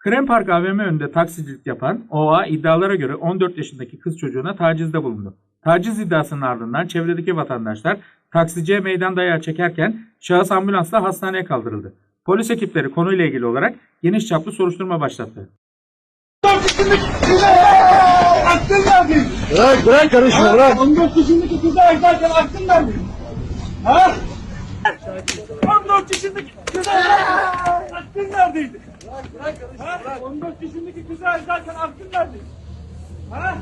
Krem Park AVM önünde taksicilik yapan OA iddialara göre 14 yaşındaki kız çocuğuna tacizde bulundu. Taciz iddiasının ardından çevredeki vatandaşlar taksiciye meydan dayağı çekerken şahıs ambulansla hastaneye kaldırıldı. Polis ekipleri konuyla ilgili olarak geniş çaplı soruşturma başlattı. Aklın nerede? Bırak bırak karışma bırak. 14 yaşındaki kıza evlerken aklın nerede? Ha? 14 yaşındaki kıza aklın neredeydi? Ha? 14 yaşındaki kıza evlerken aklın neredeydi? Ha?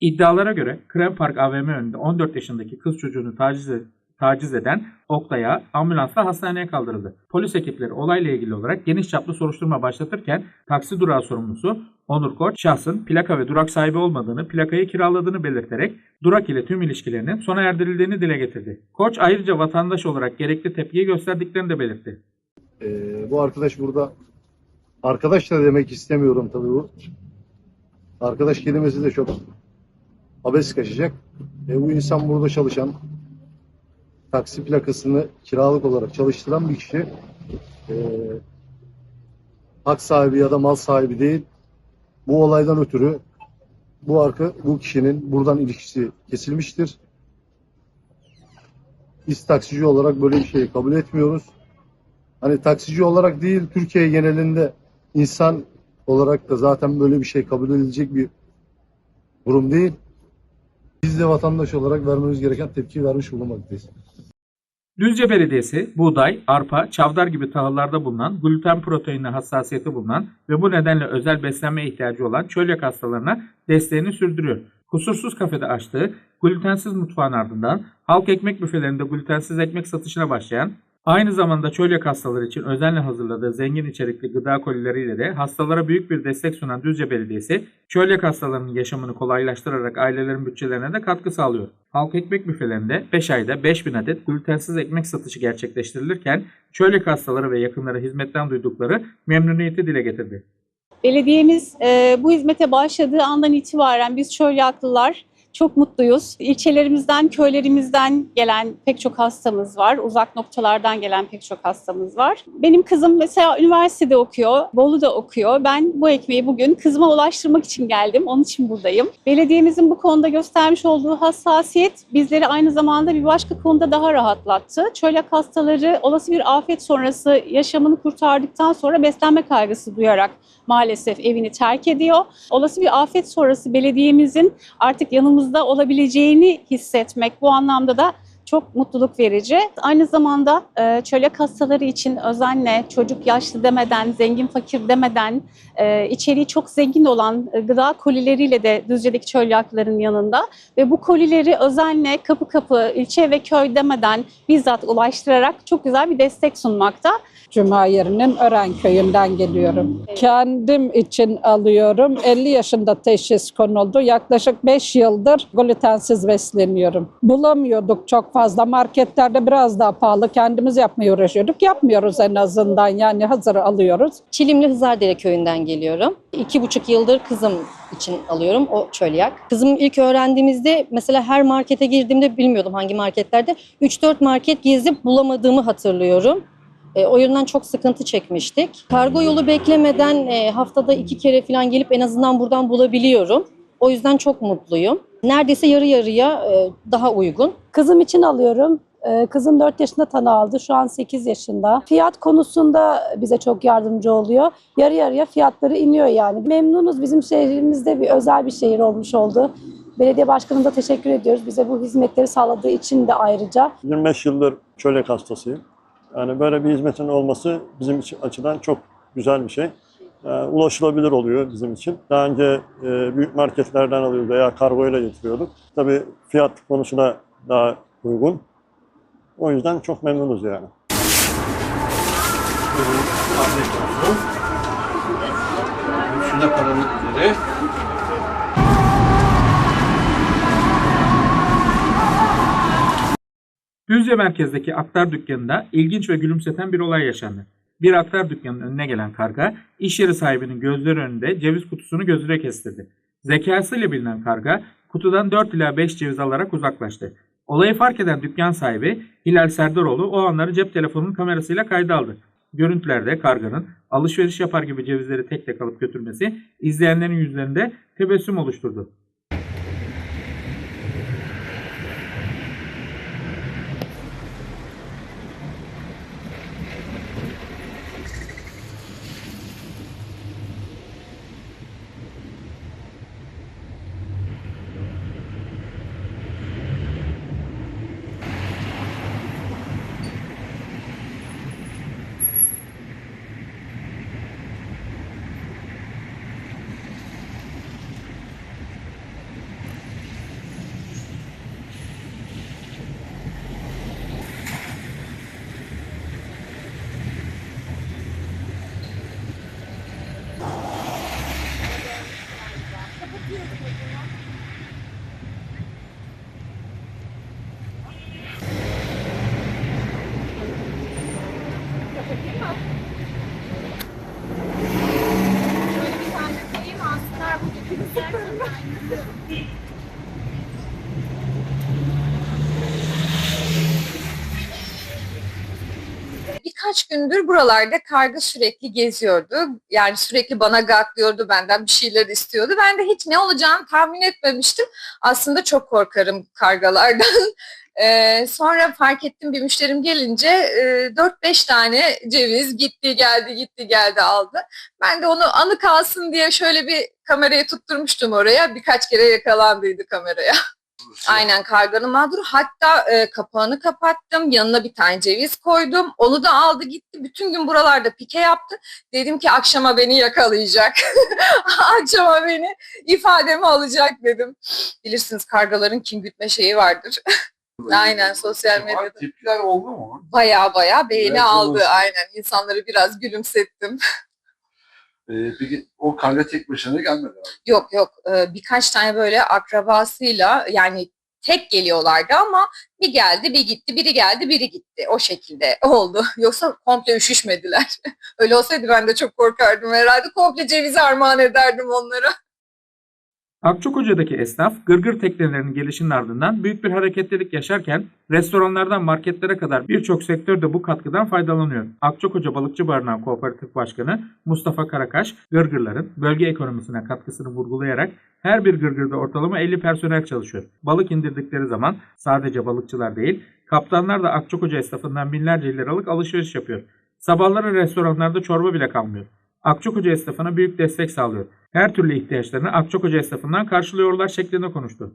İddialara göre Krem Park AVM önünde 14 yaşındaki kız çocuğunu taciz, taciz eden Oktay'a ambulansla hastaneye kaldırıldı. Polis ekipleri olayla ilgili olarak geniş çaplı soruşturma başlatırken taksi durağı sorumlusu Onur Koç şahsın plaka ve durak sahibi olmadığını, plakayı kiraladığını belirterek durak ile tüm ilişkilerinin sona erdirildiğini dile getirdi. Koç ayrıca vatandaş olarak gerekli tepkiyi gösterdiklerini de belirtti. Ee, bu arkadaş burada arkadaş da demek istemiyorum tabii bu. Arkadaş kelimesi de çok abes kaçacak. E, bu insan burada çalışan taksi plakasını kiralık olarak çalıştıran bir kişi e, hak sahibi ya da mal sahibi değil. Bu olaydan ötürü bu arka bu kişinin buradan ilişkisi kesilmiştir. Biz taksici olarak böyle bir şeyi kabul etmiyoruz. Hani taksici olarak değil Türkiye genelinde insan olarak da zaten böyle bir şey kabul edilecek bir durum değil. Biz de vatandaş olarak vermemiz gereken tepki vermiş bulunmaktayız. Düzce Belediyesi buğday, arpa, çavdar gibi tahıllarda bulunan gluten proteinine hassasiyeti bulunan ve bu nedenle özel beslenme ihtiyacı olan çölyak hastalarına desteğini sürdürüyor. Kusursuz kafede açtığı glutensiz mutfağın ardından halk ekmek büfelerinde glutensiz ekmek satışına başlayan Aynı zamanda çölyak hastaları için özenle hazırladığı zengin içerikli gıda kolileriyle de hastalara büyük bir destek sunan Düzce Belediyesi, çölyak hastalarının yaşamını kolaylaştırarak ailelerin bütçelerine de katkı sağlıyor. Halk ekmek büfelerinde 5 ayda 5000 adet glutensiz ekmek satışı gerçekleştirilirken çölyak hastaları ve yakınları hizmetten duydukları memnuniyeti dile getirdi. Belediyemiz e, bu hizmete başladığı andan itibaren biz Çölyaklılar çok mutluyuz. İlçelerimizden, köylerimizden gelen pek çok hastamız var. Uzak noktalardan gelen pek çok hastamız var. Benim kızım mesela üniversitede okuyor, Bolu'da okuyor. Ben bu ekmeği bugün kızıma ulaştırmak için geldim. Onun için buradayım. Belediyemizin bu konuda göstermiş olduğu hassasiyet bizleri aynı zamanda bir başka konuda daha rahatlattı. Çölyak hastaları olası bir afet sonrası yaşamını kurtardıktan sonra beslenme kaygısı duyarak maalesef evini terk ediyor. Olası bir afet sonrası belediyemizin artık yanımızda olabileceğini hissetmek bu anlamda da çok mutluluk verici. Aynı zamanda e, çölyak hastaları için özenle çocuk yaşlı demeden, zengin fakir demeden e, içeriği çok zengin olan e, gıda kolileriyle de Düzce'deki çölyakların yanında ve bu kolileri özenle kapı kapı, ilçe ve köy demeden bizzat ulaştırarak çok güzel bir destek sunmakta. Cuma yerinin Ören köyünden geliyorum. Kendim için alıyorum. 50 yaşında teşhis konuldu. Yaklaşık 5 yıldır glutensiz besleniyorum. Bulamıyorduk çok fazla. Marketlerde biraz daha pahalı. Kendimiz yapmaya uğraşıyorduk. Yapmıyoruz en azından. Yani hazır alıyoruz. Çilimli Hızardere köyünden geliyorum. İki buçuk yıldır kızım için alıyorum o çölyak. Kızım ilk öğrendiğimizde mesela her markete girdiğimde bilmiyordum hangi marketlerde. 3-4 market gezip bulamadığımı hatırlıyorum. E, o yönden çok sıkıntı çekmiştik. Kargo yolu beklemeden e, haftada iki kere falan gelip en azından buradan bulabiliyorum. O yüzden çok mutluyum. Neredeyse yarı yarıya e, daha uygun. Kızım için alıyorum. Ee, Kızım 4 yaşında tanı aldı. Şu an 8 yaşında. Fiyat konusunda bize çok yardımcı oluyor. Yarı yarıya fiyatları iniyor yani. Memnunuz. Bizim şehrimizde bir özel bir şehir olmuş oldu. Belediye başkanımıza teşekkür ediyoruz. Bize bu hizmetleri sağladığı için de ayrıca. 25 yıldır çölyak hastasıyım. Yani böyle bir hizmetin olması bizim için açıdan çok güzel bir şey. Yani ulaşılabilir oluyor bizim için. Daha önce e, büyük marketlerden alıyorduk veya kargoyla getiriyorduk. Tabii fiyat konusunda daha uygun. O yüzden çok memnunuz yani. Şuna paranın üzeri. Düzce merkezdeki aktar dükkanında ilginç ve gülümseten bir olay yaşandı. Bir aktar dükkanının önüne gelen karga, iş yeri sahibinin gözleri önünde ceviz kutusunu gözüne kestirdi. Zekasıyla bilinen karga, kutudan 4 ila 5 ceviz alarak uzaklaştı. Olayı fark eden dükkan sahibi Hilal Serdaroğlu o anları cep telefonunun kamerasıyla kayda aldı. Görüntülerde karganın alışveriş yapar gibi cevizleri tek tek alıp götürmesi izleyenlerin yüzlerinde tebessüm oluşturdu. Gündür buralarda karga sürekli geziyordu. Yani sürekli bana gaklıyordu, benden bir şeyler istiyordu. Ben de hiç ne olacağını tahmin etmemiştim. Aslında çok korkarım kargalardan. Ee, sonra fark ettim bir müşterim gelince e, 4-5 tane ceviz gitti geldi gitti geldi aldı. Ben de onu anı kalsın diye şöyle bir kamerayı tutturmuştum oraya. Birkaç kere yakalandıydı kameraya. Aynen karganın mağduru. Hatta e, kapağını kapattım. Yanına bir tane ceviz koydum. Onu da aldı gitti. Bütün gün buralarda pike yaptı. Dedim ki akşama beni yakalayacak. akşama beni ifademi alacak dedim. Bilirsiniz kargaların kin gütme şeyi vardır. Aynen sosyal medyada. Tipler oldu mu? Baya baya beğeni Evet, aldı. olsun. Aynen insanları biraz gülümsettim. Ee, o karga tek başına gelmedi. Yok yok Ee, birkaç tane böyle akrabasıyla yani tek geliyorlardı ama bir geldi bir gitti biri geldi biri gitti o şekilde oldu. Yoksa komple üşüşmediler. Öyle olsaydı ben de çok korkardım herhalde komple ceviz armağan ederdim onlara. Akçakoca'daki esnaf gırgır teknelerinin gelişinin ardından büyük bir hareketlilik yaşarken restoranlardan marketlere kadar birçok sektör de bu katkıdan faydalanıyor. Akçakoca Balıkçı Barınağı Kooperatif Başkanı Mustafa Karakaş gırgırların bölge ekonomisine katkısını vurgulayarak her bir gırgırda ortalama 50 personel çalışıyor. Balık indirdikleri zaman sadece balıkçılar değil kaptanlar da Akçakoca esnafından binlerce liralık alışveriş yapıyor. Sabahları restoranlarda çorba bile kalmıyor. Akçakoca esnafına büyük destek sağlıyor. Her türlü ihtiyaçlarını Akçakoca esnafından karşılıyorlar şeklinde konuştu.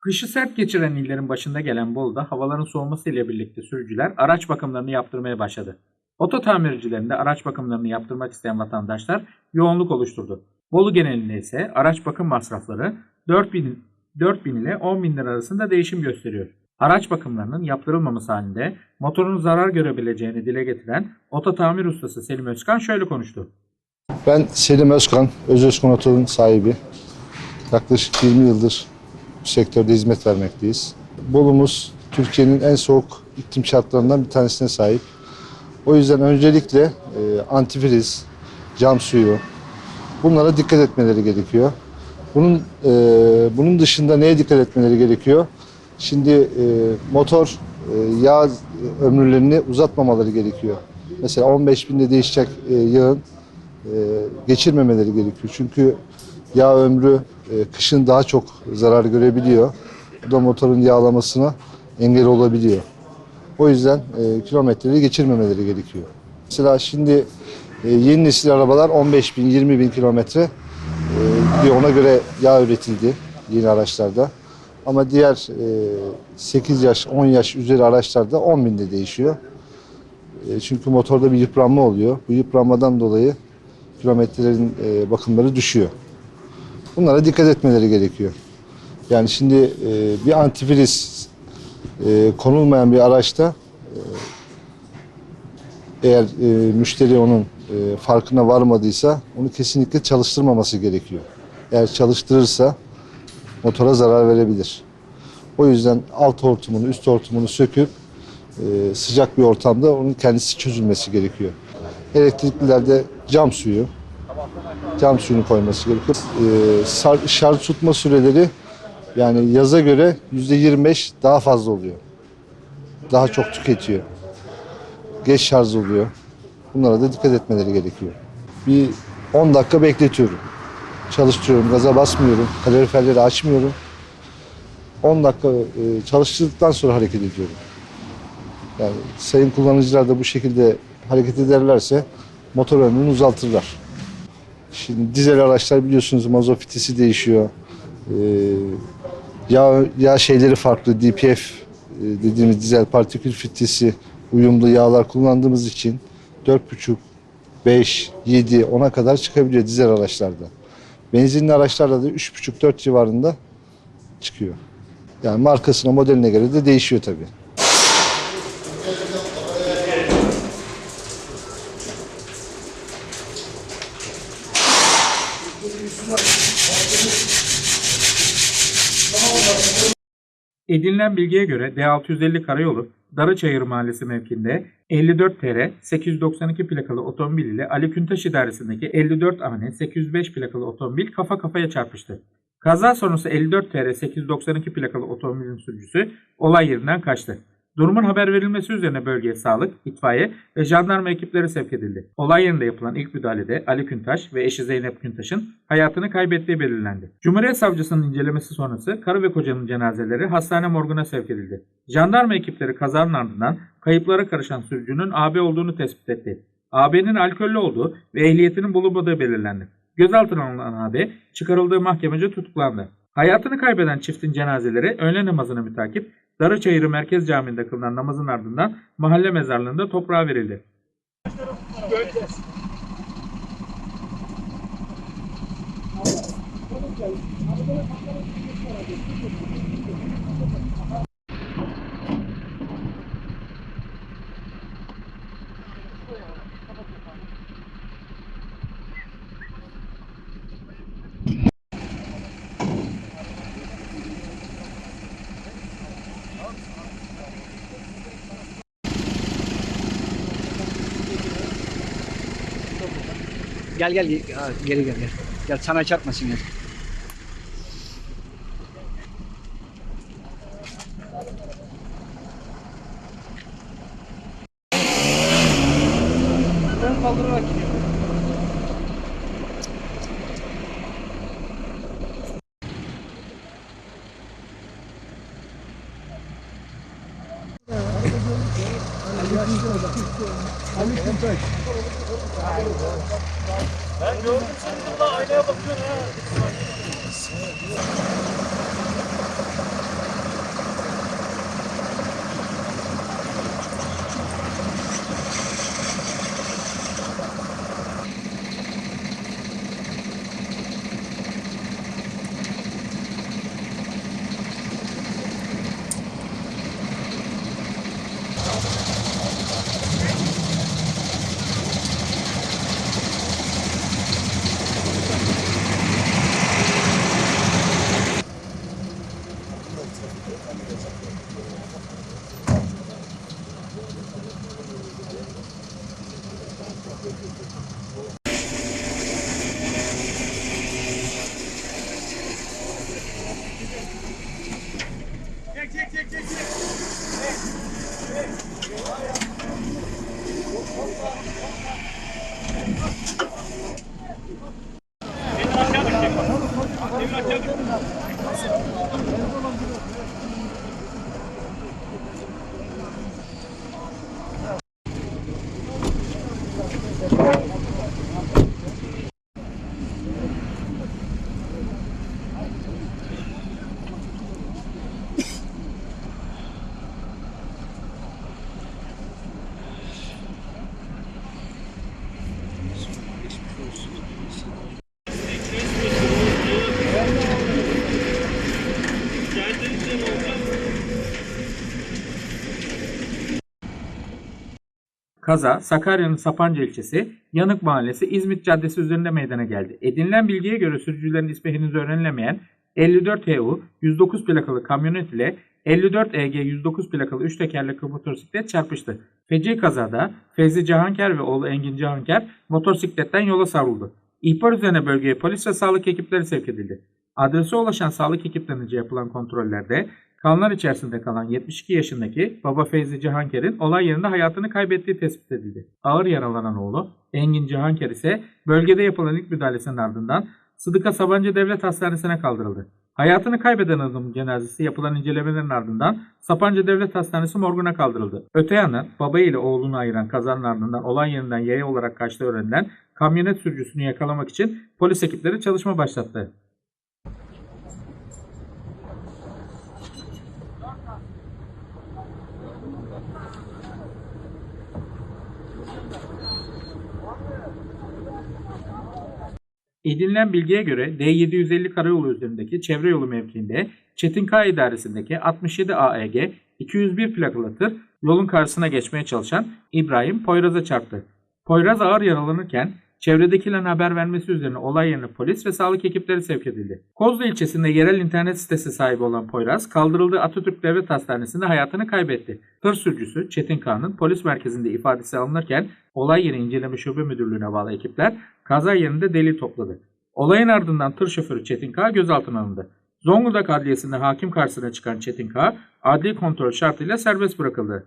Kışı sert geçiren illerin başında gelen Bolu'da havaların soğuması ile birlikte sürücüler araç bakımlarını yaptırmaya başladı. Oto tamircilerinde araç bakımlarını yaptırmak isteyen vatandaşlar yoğunluk oluşturdu. Bolu genelinde ise araç bakım masrafları 4000, 4000 ile 10 bin lira arasında değişim gösteriyor. Araç bakımlarının yaptırılmaması halinde motorun zarar görebileceğini dile getiren oto tamir ustası Selim Özkan şöyle konuştu. Ben Selim Özkan, Özözkon Oto'nun sahibi. Yaklaşık 20 yıldır bu sektörde hizmet vermekteyiz. Bolumuz Türkiye'nin en soğuk iklim şartlarından bir tanesine sahip. O yüzden öncelikle e, antifriz, cam suyu bunlara dikkat etmeleri gerekiyor. Bunun e, bunun dışında neye dikkat etmeleri gerekiyor? Şimdi e, motor e, yağ ömürlerini uzatmamaları gerekiyor. Mesela 15 binde değişecek e, yağın e, geçirmemeleri gerekiyor. Çünkü yağ ömrü e, kışın daha çok zarar görebiliyor. Bu da motorun yağlamasına engel olabiliyor. O yüzden e, kilometreleri geçirmemeleri gerekiyor. Mesela şimdi e, yeni nesil arabalar 15 bin, 20 bin kilometre e, bir ona göre yağ üretildi yeni araçlarda. Ama diğer e, 8 yaş, 10 yaş üzeri araçlarda 10 binde değişiyor. E, çünkü motorda bir yıpranma oluyor. Bu yıpranmadan dolayı kilometrelerin e, bakımları düşüyor. Bunlara dikkat etmeleri gerekiyor. Yani şimdi e, bir antifriz e, konulmayan bir araçta e, eğer e, müşteri onun e, farkına varmadıysa onu kesinlikle çalıştırmaması gerekiyor. Eğer çalıştırırsa motora zarar verebilir. O yüzden alt hortumunu, üst hortumunu söküp e, sıcak bir ortamda onun kendisi çözülmesi gerekiyor. Elektriklilerde cam suyu, cam suyunu koyması gerekiyor. E, şarj tutma süreleri Yani yaza göre %25 daha fazla oluyor. Daha çok tüketiyor. Geç şarj oluyor. Bunlara da dikkat etmeleri gerekiyor. Bir 10 dakika bekletiyorum. Çalıştırıyorum, gaza basmıyorum, kaloriferleri açmıyorum. 10 dakika e, çalıştırdıktan sonra hareket ediyorum. Yani sayın kullanıcılar da bu şekilde hareket ederlerse motor ömrünü uzaltırlar. Şimdi dizel araçlar biliyorsunuz mazot fitesi değişiyor. Ee, yağ, yağ şeyleri farklı. DPF e, dediğimiz dizel partikül filtresi uyumlu yağlar kullandığımız için 4,5, 5, 7, 10'a kadar çıkabiliyor dizel araçlarda. Benzinli araçlarda da 3,5-4 civarında çıkıyor. Yani markasına, modeline göre de değişiyor tabii. Edinilen bilgiye göre D650 Karayolu Darıçayır Mahallesi mevkinde 54 TR 892 plakalı otomobil ile Ali Küntaş idaresindeki 54 AN 805 plakalı otomobil kafa kafaya çarpıştı. Kaza sonrası 54 TR 892 plakalı otomobilin sürücüsü olay yerinden kaçtı. Durumun haber verilmesi üzerine bölgeye sağlık, itfaiye ve jandarma ekipleri sevk edildi. Olay yerinde yapılan ilk müdahalede Ali Küntaş ve eşi Zeynep Küntaş'ın hayatını kaybettiği belirlendi. Cumhuriyet Savcısının incelemesi sonrası karı ve kocanın cenazeleri hastane morguna sevk edildi. Jandarma ekipleri kazanın ardından kayıplara karışan sürücünün AB olduğunu tespit etti. AB'nin alkollü olduğu ve ehliyetinin bulunmadığı belirlendi. Gözaltına alınan AB çıkarıldığı mahkemece tutuklandı. Hayatını kaybeden çiftin cenazeleri öğle namazına mütakip Darıçayırı Merkez Camii'nde kılınan namazın ardından mahalle mezarlığında toprağa verildi. Gel gel gel geri gel gel. Gel sana çarpmasın gel. Ben gördüm seni burada aynaya bakıyorsun ha. Kaza Sakarya'nın Sapanca ilçesi Yanık Mahallesi İzmit Caddesi üzerinde meydana geldi. Edinilen bilgiye göre sürücülerin ismi henüz öğrenilemeyen 54 TU 109 plakalı kamyonet ile 54 EG 109 plakalı 3 tekerlekli motosiklet çarpıştı. Feci kazada Fevzi Cahanker ve oğlu Engin Cahanker motosikletten yola savruldu. İhbar üzerine bölgeye polis ve sağlık ekipleri sevk edildi. Adrese ulaşan sağlık ekiplerince yapılan kontrollerde kanlar içerisinde kalan 72 yaşındaki Baba Feyzi Cihanker'in olay yerinde hayatını kaybettiği tespit edildi. Ağır yaralanan oğlu Engin Cihanker ise bölgede yapılan ilk müdahalesinin ardından Sıdıka Sabancı Devlet Hastanesi'ne kaldırıldı. Hayatını kaybeden adamın cenazesi yapılan incelemelerin ardından Sapanca Devlet Hastanesi morguna kaldırıldı. Öte yandan baba ile oğlunu ayıran kazanın ardından olay yerinden yaya olarak kaçtığı öğrenilen kamyonet sürücüsünü yakalamak için polis ekipleri çalışma başlattı. Edinilen bilgiye göre D750 karayolu üzerindeki çevre yolu mevkiinde Çetin K idaresindeki 67 AEG 201 plakalı tır yolun karşısına geçmeye çalışan İbrahim Poyraz'a çarptı. Poyraz ağır yaralanırken çevredekilerin haber vermesi üzerine olay yerine polis ve sağlık ekipleri sevk edildi. Kozlu ilçesinde yerel internet sitesi sahibi olan Poyraz kaldırıldığı Atatürk Devlet Hastanesi'nde hayatını kaybetti. Tır sürücüsü Çetin K'nın polis merkezinde ifadesi alınırken olay yeri inceleme şube müdürlüğüne bağlı ekipler kaza yerinde delil topladı. Olayın ardından tır şoförü Çetin K gözaltına alındı. Zonguldak Adliyesi'nde hakim karşısına çıkan Çetin K, adli kontrol şartıyla serbest bırakıldı.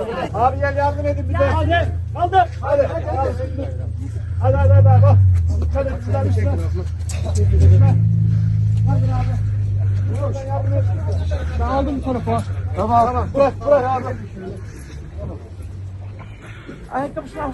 orada. Abi gel yardım edin bize. Hadi. Hadi. Hadi. Hadi hadi hadi. Bir şey. Hadi abi. Buradan yardım et. Ben aldım tarafa. Tamam. Tamam. Bırak bırak abi. Ayakkabısını al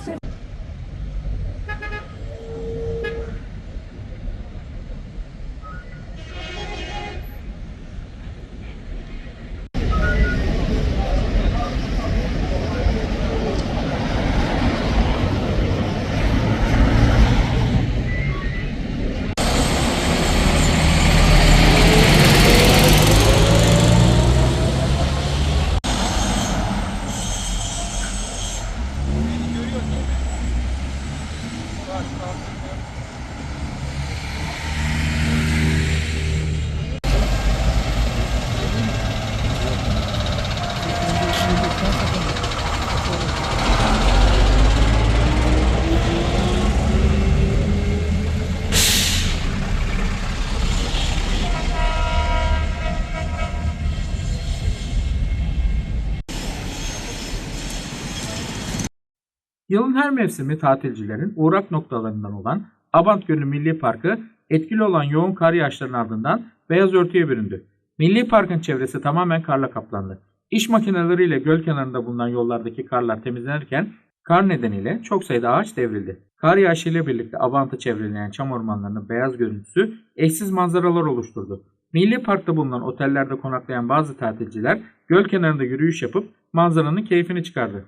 Yılın her mevsimi tatilcilerin uğrak noktalarından olan Abant Gölü Milli Parkı etkili olan yoğun kar yağışlarının ardından beyaz örtüye büründü. Milli Park'ın çevresi tamamen karla kaplandı. İş makineleriyle göl kenarında bulunan yollardaki karlar temizlenirken kar nedeniyle çok sayıda ağaç devrildi. Kar yağışıyla birlikte Abant'ı çevreleyen çam ormanlarının beyaz görüntüsü eşsiz manzaralar oluşturdu. Milli Park'ta bulunan otellerde konaklayan bazı tatilciler göl kenarında yürüyüş yapıp manzaranın keyfini çıkardı.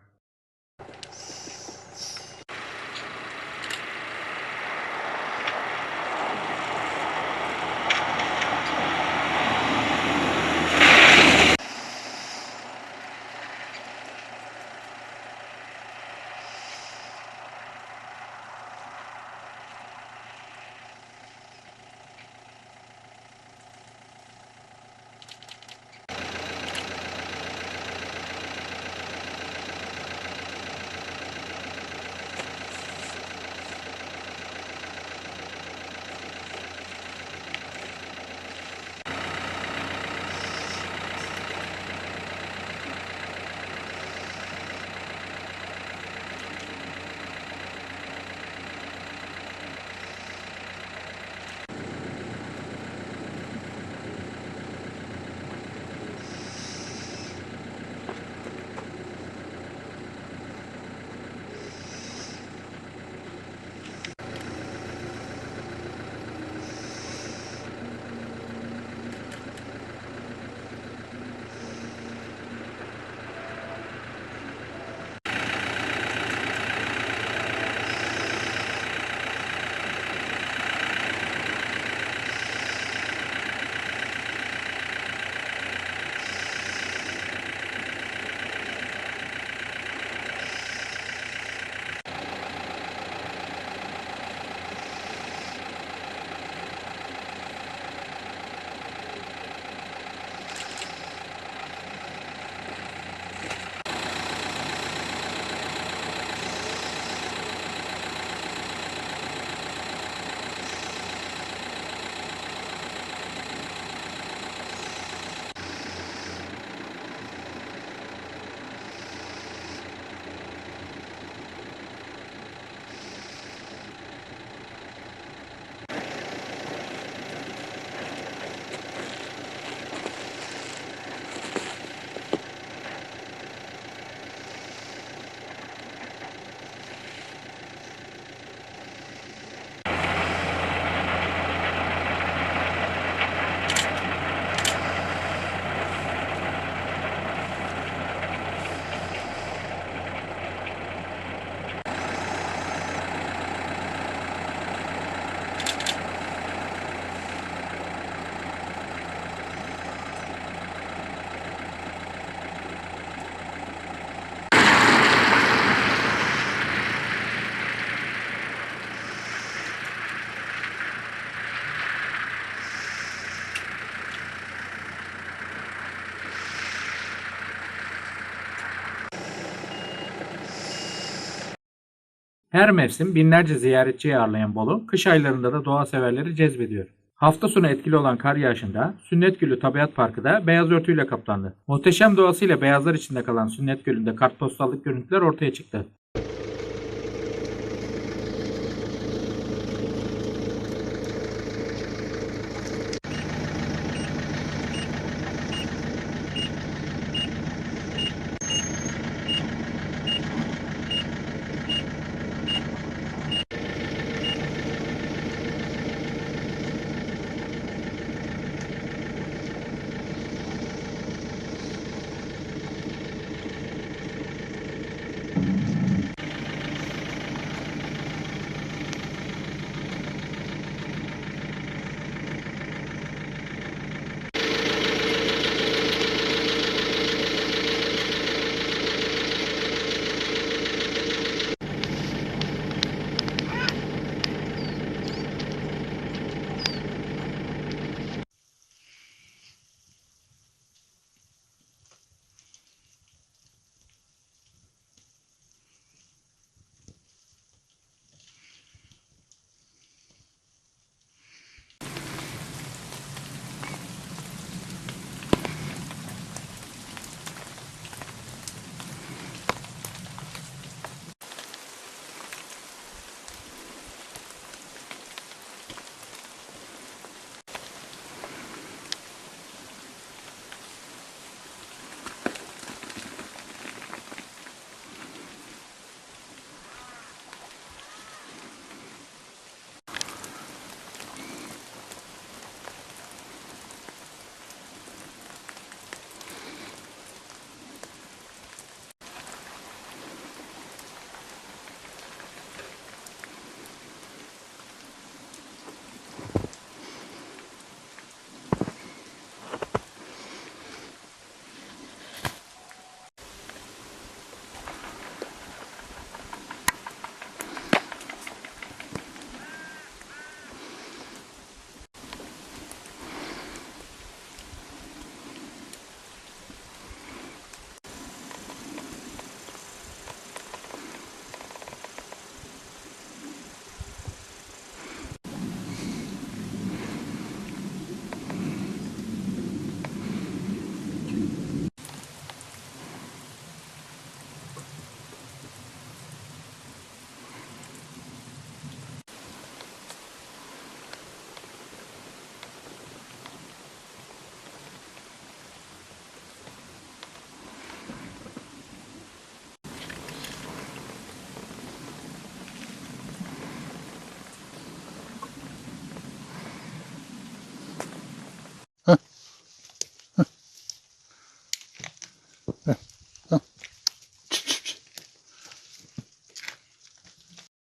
Her mevsim binlerce ziyaretçiyi ağırlayan Bolu, kış aylarında da doğa severleri cezbediyor. Hafta sonu etkili olan kar yağışında Sünnet Gölü Tabiat Parkı da beyaz örtüyle kaplandı. Muhteşem doğasıyla beyazlar içinde kalan Sünnet Gölü'nde kartpostallık görüntüler ortaya çıktı.